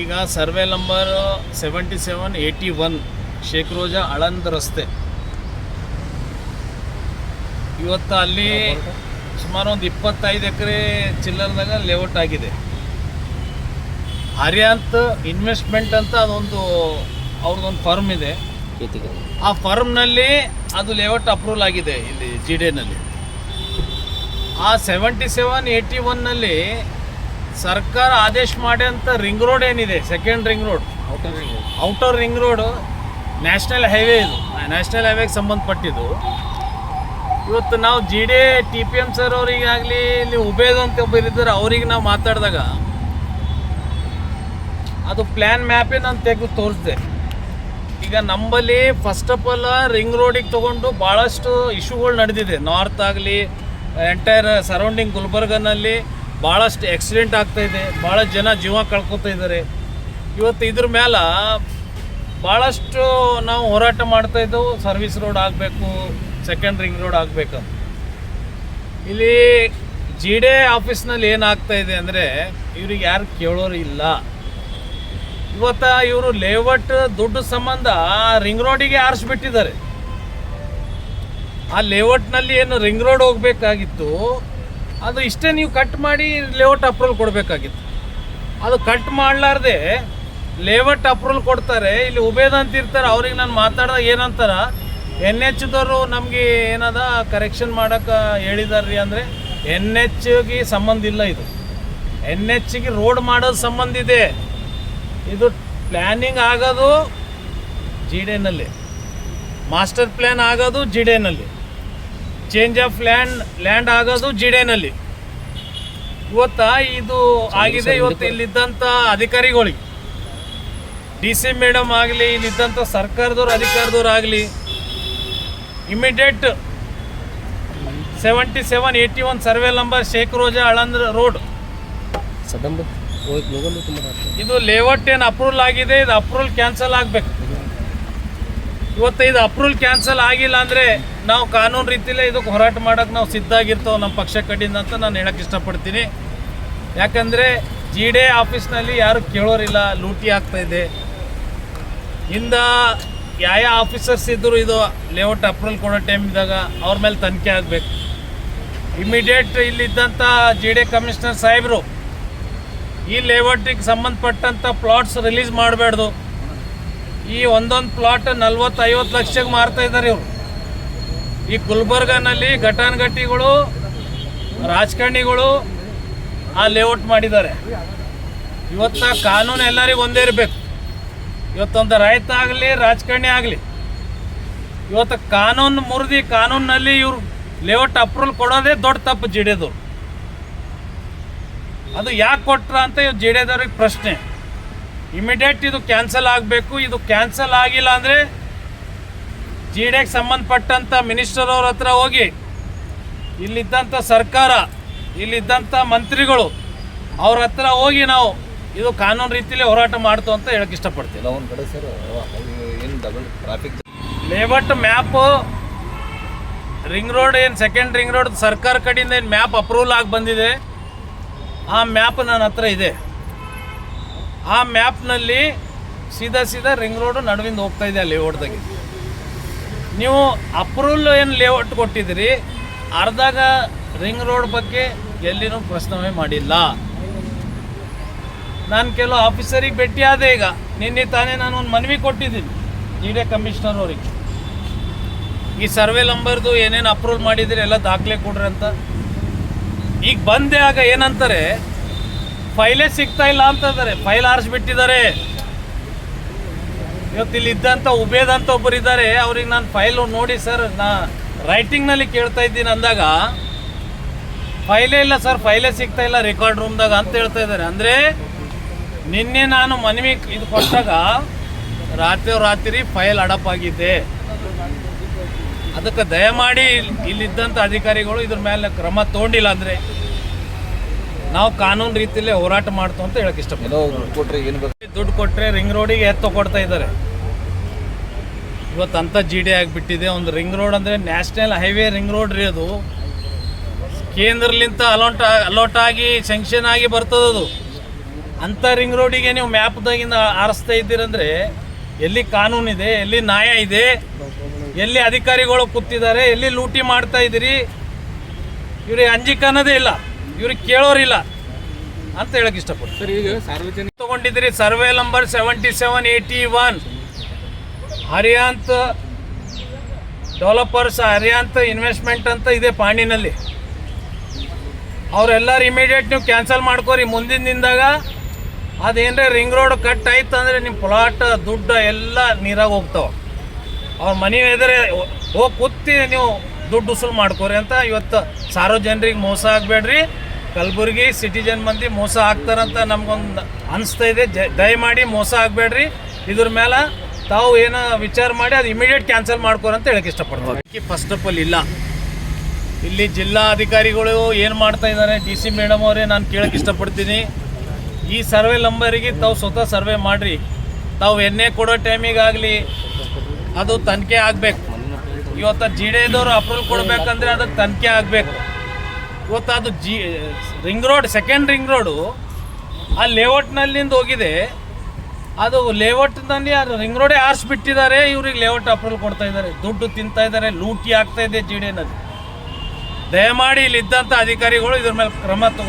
ಈಗ survey number seventy seven eighty one Shaikh Roza Aland ರಸ್ತೆ. ಇವತ್ತು ಅಲ್ಲಿ ಸುಮಾರು ಒಂದು ಇಪ್ಪತ್ತೈದು ಎಕರೆ ಚಿಲ್ಲರ್ದಾಗ ಲೇಔಟ್ ಆಗಿದೆ. ಹರಿಯಾಂತ್ ಇನ್ವೆಸ್ಟ್ಮೆಂಟ್ ಅಂತ ಅದೊಂದು ಅವ್ರದ್ದೊಂದು ಫರ್ಮ್ ಇದೆ. ಆ ಫರ್ಮ್ನಲ್ಲಿ ಅದು ಲೇಔಟ್ ಅಪ್ರೂವಲ್ ಆಗಿದೆ ಇಲ್ಲಿ ಜಿ ಡಿನಲ್ಲಿ ಆ ಸೆವೆಂಟಿ ಸೆವೆನ್ ಏಯ್ಟಿ ಒನ್ನಲ್ಲಿ ಸರ್ಕಾರ ಆದೇಶ ಮಾಡಿ ಅಂತ ರಿಂಗ್ ರೋಡ್ ಏನಿದೆ second ring road outer ring road national highway ಇದು. ನ್ಯಾಷನಲ್ ಹೈವೇಗೆ ಸಂಬಂಧಪಟ್ಟಿದ್ದು. ಇವತ್ತು ನಾವು G D T P M sir ಅವರಿಗಾಗಲಿ ಇಲ್ಲಿ ಉಬೇದ್ ಅಂತ ಒಬ್ಬರು ಇದ್ದಾರೆ ಅವ್ರಿಗೆ ನಾವು ಮಾತಾಡಿದಾಗ ಅದು ಪ್ಲ್ಯಾನ್ ಮ್ಯಾಪೇ ನಾನು ತೆಗೆದು ತೋರಿಸಿದೆ. ಈಗ ನಂಬಲ್ಲಿ ಫಸ್ಟ್ ಆಫ್ ಆಲ್ ರಿಂಗ್ ರೋಡಿಗೆ ತೊಗೊಂಡು ಭಾಳಷ್ಟು ಇಶ್ಯೂಗಳು ನಡೆದಿದೆ. ನಾರ್ತ್ ಆಗಲಿ ಎಂಟೈರ್ ಸರೌಂಡಿಂಗ್ ಗುಲ್ಬರ್ಗನಲ್ಲಿ ಭಾಳಷ್ಟು ಆಕ್ಸಿಡೆಂಟ್ ಆಗ್ತಾ ಇದೆ ಭಾಳ ಜನ ಜೀವ ಕಳ್ಕೊತಾ ಇದ್ದಾರೆ. ಇವತ್ತು ಇದ್ರ ಮೇಲೆ ಭಾಳಷ್ಟು ನಾವು ಹೋರಾಟ ಮಾಡ್ತಾ ಇದ್ದೆವು. ಸರ್ವಿಸ್ ರೋಡ್ ಆಗಬೇಕು ಸೆಕೆಂಡ್ ರಿಂಗ್ ರೋಡ್ ಆಗಬೇಕಂತ ಇಲ್ಲಿ ಜಿ ಡಿ ಆಫೀಸ್ನಲ್ಲಿ ಏನಾಗ್ತಾ ಇದೆ ಅಂದರೆ, ಇವ್ರಿಗೆ ಯಾರು ಕೇಳೋರು ಇಲ್ಲ. ಇವತ್ತ ಇವರು ಲೇಔಟ್ ದುಡ್ಡು ಸಂಬಂಧ ರಿಂಗ್ ರೋಡಿಗೆ ಆರಿಸ್ಬಿಟ್ಟಿದ್ದಾರೆ. ಆ ಲೇಔಟ್ನಲ್ಲಿ ಏನು ರಿಂಗ್ ರೋಡ್ ಹೋಗ್ಬೇಕಾಗಿತ್ತು ಅದು ಇಷ್ಟೇ ನೀವು ಕಟ್ ಮಾಡಿ ಲೇಔಟ್ ಅಪ್ರೂವಲ್ ಕೊಡಬೇಕಾಗಿತ್ತು. ಅದು ಕಟ್ ಮಾಡಲಾರ್ದೆ ಲೇಔಟ್ ಅಪ್ರೂವಲ್ ಕೊಡ್ತಾರೆ, ಇಲ್ಲಿ ಉಬೇದ ಅಂತ ಇರ್ತಾರೆ, ಅವ್ರಿಗೆ ನಾನು ಮಾತಾಡಿದಾಗ ಏನಂತಾರ ಎನ್ ಎಚ್ದವರು ನಮಗೆ ಏನದ ಕರೆಕ್ಷನ್ ಮಾಡೋಕೆ ಹೇಳಿದಾರ್ರಿ ಅಂದರೆ ಎನ್ ಎಚ್ಗೆ ಸಂಬಂಧ ಇಲ್ಲ ಇದು. ಎನ್ ಎಚ್ಗೆ ರೋಡ್ ಮಾಡೋದು ಸಂಬಂಧ ಇದೆ. ಇದು ಪ್ಲ್ಯಾನಿಂಗ್ ಆಗೋದು ಜಿ ಡಿನಲ್ಲಿ ಮಾಸ್ಟರ್ ಪ್ಲ್ಯಾನ್ ಆಗೋದು ಜಿ ಡಿನಲ್ಲಿ ಚೇಂಜ್ ಆಫ್ ಲ್ಯಾಂಡ್ ಲ್ಯಾಂಡ್ ಆಗೋದು ಜಿಡೆನಲ್ಲಿ. ಇವತ್ತ ಇದು ಆಗಿದೆ ಇವತ್ತು ಇಲ್ಲಿದ್ದಂಥ ಅಧಿಕಾರಿಗಳಿಗೆ. ಡಿ ಸಿ ಮೇಡಮ್ ಆಗಲಿ ಇಲ್ಲಿದ್ದಂಥ ಸರ್ಕಾರದವ್ರು ಅಧಿಕಾರದವ್ರು ಆಗಲಿ immediate seventy seven eighty one survey number Shaikh Roza ಅಳಂದ್ರ road ಇದು ಲೇಔಟ್ ಏನು ಅಪ್ರೂವಲ್ ಆಗಿದೆ ಇದು ಅಪ್ರೂವಲ್ ಕ್ಯಾನ್ಸಲ್ ಆಗಬೇಕು. ಇವತ್ತು ಇದು ಅಪ್ರೂವಲ್ ಕ್ಯಾನ್ಸಲ್ ಆಗಿಲ್ಲ ಅಂದರೆ ನಾವು ಕಾನೂನು ರೀತಿಯಲ್ಲೇ ಇದಕ್ಕೆ ಹೋರಾಟ ಮಾಡೋಕ್ಕೆ ನಾವು ಸಿದ್ಧ ಆಗಿರ್ತೇವೆ ನಮ್ಮ ಪಕ್ಷ ಕಡೆಯಿಂದ ಅಂತ ನಾನು ಹೇಳಕ್ಕೆ ಇಷ್ಟಪಡ್ತೀನಿ. ಯಾಕಂದರೆ ಜಿ ಡಿ ಆಫೀಸ್ನಲ್ಲಿ ಯಾರು ಕೇಳೋರಿಲ್ಲ, ಲೂಟಿ ಆಗ್ತಾ ಇದೆ. ಇಂದ ಯಾವ ಯಾವ ಆಫೀಸರ್ಸ್ ಇದ್ದರೂ ಇದು ಲೇಔಟ್ ಅಪ್ರೂವಲ್ ಕೊಡೋ ಟೈಮಿದಾಗ ಅವ್ರ ಮೇಲೆ ತನಿಖೆ ಆಗಬೇಕು. ಇಮಿಡಿಯೇಟ್ ಇಲ್ಲಿದ್ದಂಥ ಜಿ ಡಿ ಕಮಿಷನರ್ ಸಾಹೇಬರು, ಈ ಲೇಔಟಿಗೆ ಸಂಬಂಧಪಟ್ಟಂಥ ಪ್ಲಾಟ್ಸ್ ರಿಲೀಸ್ ಮಾಡಬಾರ್ದು ಈ ಒಂದೊಂದು ಪ್ಲಾಟ್ ನಲ್ವತ್ತು ಐವತ್ತು ಲಕ್ಷಕ್ಕೆ ಮಾರ್ತಾ ಇದ್ದಾರೆ ಇವರು. ಈ ಗುಲ್ಬರ್ಗನಲ್ಲಿ ಘಟಾನುಘಟಿಗಳು, ರಾಜಕಾರಣಿಗಳು ಆ ಲೇಔಟ್ ಮಾಡಿದ್ದಾರೆ. ಇವತ್ತ ಕಾನೂನು ಎಲ್ಲರಿಗೂ ಒಂದೇ ಇರಬೇಕು. ಇವತ್ತೊಂದು ರೈತ ಆಗಲಿ, ರಾಜಕಾರಣಿ ಆಗಲಿ, ಇವತ್ತು ಕಾನೂನು ಮುರಿದು ಕಾನೂನಲ್ಲಿ ಇವ್ರು ಲೇಔಟ್ ಅಪ್ರೂವಲ್ ಕೊಡೋದೇ ದೊಡ್ಡ ತಪ್ಪು ಜಿಡಿಯೋದು ಅದು ಯಾಕೆ ಕೊಟ್ರ ಅಂತ ಇವ್ರು ಜಿಡಿಯೋದವ್ರಿಗೆ ಪ್ರಶ್ನೆ. ಇಮಿಡಿಯೇಟ್ ಇದು ಕ್ಯಾನ್ಸಲ್ ಆಗಬೇಕು, ಇದು ಕ್ಯಾನ್ಸಲ್ ಆಗಿಲ್ಲ ಅಂದರೆ ಜಿ ಡಿಗೆ ಸಂಬಂಧಪಟ್ಟಂಥ ಮಿನಿಸ್ಟರ್ ಅವ್ರ ಹತ್ರ ಹೋಗಿ ಇಲ್ಲಿದ್ದಂಥ ಸರ್ಕಾರ ಇಲ್ಲಿದ್ದಂಥ ಮಂತ್ರಿಗಳು ಅವ್ರ ಹತ್ರ ಹೋಗಿ ನಾವು ಇದು ಕಾನೂನು ರೀತಿಯಲ್ಲಿ ಹೋರಾಟ ಮಾಡ್ತು ಅಂತ ಹೇಳಕ್ಕೆ ಇಷ್ಟಪಡ್ತೀವಿ ಒಂದು ಕಡೆ ಸರ್ ಏನು double traffic layout map ring road ಏನು ಸೆಕೆಂಡ್ ರಿಂಗ್ ರೋಡ್ ಸರ್ಕಾರ ಕಡೆಯಿಂದ ಏನು ಮ್ಯಾಪ್ ಅಪ್ರೂವಲ್ ಆಗಿ ಬಂದಿದೆ ಆ ಮ್ಯಾಪ್ ನನ್ನ ಹತ್ರ ಇದೆ. ಆ ಮ್ಯಾಪ್ನಲ್ಲಿ ಸೀದಾ ಸೀದಾ ರಿಂಗ್ ರೋಡು ನಡುವಿಂದ ಹೋಗ್ತಾ ಇದೆ ಅಲ್ಲಿ ಲೇಔಟ್ದಾಗೆ. ನೀವು ಅಪ್ರೂವಲ್ ಏನು ಲೇಔಟ್ ಕೊಟ್ಟಿದ್ದೀರಿ, ಅರ್ಧಾಗ ರಿಂಗ್ ರೋಡ್ ಬಗ್ಗೆ ಎಲ್ಲಿನೂ ಪ್ರಶ್ನವೇ ಮಾಡಿಲ್ಲ. ನಾನು ಕೆಲವು ಆಫೀಸರಿಗೆ ಭೇಟಿ ಈಗ. ನಿನ್ನೆ ತಾನೇ ನಾನು ಒಂದು ಮನವಿ ಕೊಟ್ಟಿದ್ದೀನಿ ಜಿ ಡಿ ಕಮಿಷನರ್ ಅವರಿಗೆ. ಈ ಸರ್ವೆ ನಂಬರ್ದು ಏನೇನು ಅಪ್ರೂವಲ್ ಮಾಡಿದಿರಿ ಎಲ್ಲ ದಾಖಲೆ ಕೊಡ್ರಿ ಅಂತ. ಈಗ ಬಂದೆ ಆಗ ಏನಂತಾರೆ ಫೈಲೇ ಸಿಗ್ತಾ ಇಲ್ಲ ಅಂತಂದರೆ ಫೈಲ್ ಆರಿಸ್ಬಿಟ್ಟಿದ್ದಾರೆ. ಇವತ್ತು ಇಲ್ಲಿ ಇದ್ದಂಥ ಉಬೇದ್ ಅಂತ ಒಬ್ಬರು ಇದ್ದಾರೆ. ಅವ್ರಿಗೆ ನಾನು ಫೈಲು ನೋಡಿ ಸರ್, ನಾ ರೈಟಿಂಗ್ನಲ್ಲಿ ಕೇಳ್ತಾ ಇದ್ದೀನಿ ಅಂದಾಗ ಫೈಲೇ ಇಲ್ಲ ಸರ್ ಫೈಲೇ ಸಿಗ್ತಾ ಇಲ್ಲ ರೆಕಾರ್ಡ್ ರೂಮ್ದಾಗ ಅಂತ ಹೇಳ್ತಾ ಇದ್ದಾರೆ. ಅಂದರೆ, ನಿನ್ನೆ ನಾನು ಮನವಿ ಇದು ಕೊಟ್ಟಾಗ ರಾತ್ರಿ ರಾತ್ರಿ ಫೈಲ್ ಅಡಪ್ ಆಗಿದ್ದೆ. ಅದಕ್ಕೆ ದಯಮಾಡಿ ಇಲ್- ಇಲ್ಲಿದ್ದಂಥ ಅಧಿಕಾರಿಗಳು ಇದ್ರ ಮೇಲೆ ಕ್ರಮ ತೊಗೊಂಡಿಲ್ಲ ಅಂದರೆ ನಾವು ಕಾನೂನು ರೀತಿಯಲ್ಲೇ ಹೋರಾಟ ಮಾಡ್ತು ಅಂತ ಹೇಳಕ್ ಇಷ್ಟ ದುಡ್ಡು ಕೊಟ್ಟರೆ ರಿಂಗ್ ರೋಡಿಗೆ ಎತ್ತು ಕೊಡ್ತಾ ಇದ್ದಾರೆ. ಇವತ್ತು ಅಂಥ ಜಿ ಡಿ ಆಗಿಬಿಟ್ಟಿದೆ. ಒಂದು ರಿಂಗ್ ರೋಡ್ ಅಂದರೆ ನ್ಯಾಷನಲ್ ಹೈವೇ ರಿಂಗ್ ರೋಡ್ ರೀ ಅದು. ಕೇಂದ್ರಲಿಂತ ಅಲೋಟ್ ಅಲೋಟ್ ಆಗಿ ಸೆಂಕ್ಷನ್ ಆಗಿ ಬರ್ತದದು ಅಂಥ ರಿಂಗ್ ರೋಡಿಗೆ ನೀವು ಮ್ಯಾಪ್ದಾಗಿಂದ ಆರಿಸ್ತಾ ಇದ್ದೀರಂದ್ರೆ ಎಲ್ಲಿ ಕಾನೂನಿದೆ ಎಲ್ಲಿ ನ್ಯಾಯ ಇದೆ ಎಲ್ಲಿ ಅಧಿಕಾರಿಗಳು ಕೂತಿದ್ದಾರೆ ಎಲ್ಲಿ ಲೂಟಿ ಮಾಡ್ತಾ ಇದ್ದೀರಿ? ಇವ್ರಿಗೆ ಅಂಜಿಕ ಅನ್ನೋದೇ ಇಲ್ಲ. ಇವ್ರಿಗೆ ಕೇಳೋರಿಲ್ಲ ಅಂತ ಹೇಳಕ್ ಇಷ್ಟಪಡ್ತೀನಿ. ತಗೊಂಡಿದ್ರಿ ಈಗ ಸಾರ್ವಜನಿಕ ತಗೊಂಡಿದ್ದೀರಿ survey number seventy seven eighty one. Hariyanth developers Hariyanth investment ಅಂತ ಇದೆ ಪಾಣಿನಲ್ಲಿ ಅವರೆಲ್ಲರೂ ಇಮಿಡಿಯೇಟ್ ನೀವು ಕ್ಯಾನ್ಸಲ್ ಮಾಡ್ಕೋರಿ ಮುಂದಿನ ದಿನದಾಗ ಅದೇನರೆ ರಿಂಗ್ ರೋಡ್ ಕಟ್ ಆಯ್ತು ಅಂದರೆ ನಿಮ್ಮ ಪ್ಲಾಟ್ ದುಡ್ಡು ಎಲ್ಲ ನೀರಾಗ ಹೋಗ್ತಾವೆ. ಅವ್ರ ಮನೆ ಎದುರೇ ಹೋಗಿ ಕೂತಿ ನೀವು ದುಡ್ಡು ಉಸುಲು ಮಾಡ್ಕೋರಿ ಅಂತ ಇವತ್ತು ಸಾರ್ವಜನರಿಗೆ ಮೋಸ ಆಗಬೇಡ್ರಿ. ಕಲಬುರಗಿ ಸಿಟಿಜನ್ ಮಂದಿ ಮೋಸ ಆಗ್ತಾರಂತ ನಮಗೊಂದು ಅನಿಸ್ತಾ ಇದೆ. ದಯಮಾಡಿ ಮೋಸ ಆಗಬೇಡ್ರಿ. ಇದ್ರ ಮೇಲೆ ತಾವು ಏನೋ ವಿಚಾರ ಮಾಡಿ ಅದು ಇಮಿಡಿಯೇಟ್ ಕ್ಯಾನ್ಸಲ್ ಮಾಡ್ಕೋರಿ ಅಂತ ಹೇಳಕ್ಕೆ ಇಷ್ಟಪಡ್ತೀವಿ ಫಸ್ಟ್ ಆಫ್ ಆಲ್ ಇಲ್ಲ. ಇಲ್ಲಿ ಜಿಲ್ಲಾ ಅಧಿಕಾರಿಗಳು ಏನು ಮಾಡ್ತಾ ಇದ್ದಾರೆ? ಡಿ ಸಿ ಮೇಡಮ್ ಅವರೇ, ನಾನು ಕೇಳಕ್ಕೆ ಇಷ್ಟಪಡ್ತೀನಿ. ಈ ಸರ್ವೆ ನಂಬರಿಗೆ ತಾವು ಸ್ವತಃ ಸರ್ವೆ ಮಾಡಿರಿ. ತಾವು ಎಣ್ಣೆ ಕೊಡೋ ಟೈಮಿಗಾಗಲಿ ಅದು ತನಿಖೆ ಆಗಬೇಕು. ಇವತ್ತು ಜಿ ಡಿ ಎದವರು ಅಪ್ರೂವಲ್ ಕೊಡಬೇಕಂದ್ರೆ ಅದಕ್ಕೆ ತನಿಖೆ ಆಗಬೇಕು. ಇವತ್ತು ಅದು G, ring road second ring road, ಆ ಲೇಔಟ್ನಲ್ಲಿಂದ ಹೋಗಿದೆ. ಅದು ಲೇಔಟ್ನಲ್ಲಿ ಅದು ರಿಂಗ್ ರೋಡೇ ಆರಿಸ್ಬಿಟ್ಟಿದ್ದಾರೆ, ಇವ್ರಿಗೆ ಲೇಔಟ್ ಅಪ್ರೂವಲ್ ಕೊಡ್ತಾ ಇದ್ದಾರೆ. ದುಡ್ಡು ತಿಂತಾ ಇದ್ದಾರೆ, ಲೂಟಿ ಆಗ್ತಾ ಇದೆ ಜಿ ಡಿ ಎನಲ್ಲಿ ದಯಮಾಡಿ ಇಲ್ಲಿದ್ದಂಥ ಅಧಿಕಾರಿಗಳು ಇದ್ರ ಮೇಲೆ ಕ್ರಮ ತಗೋ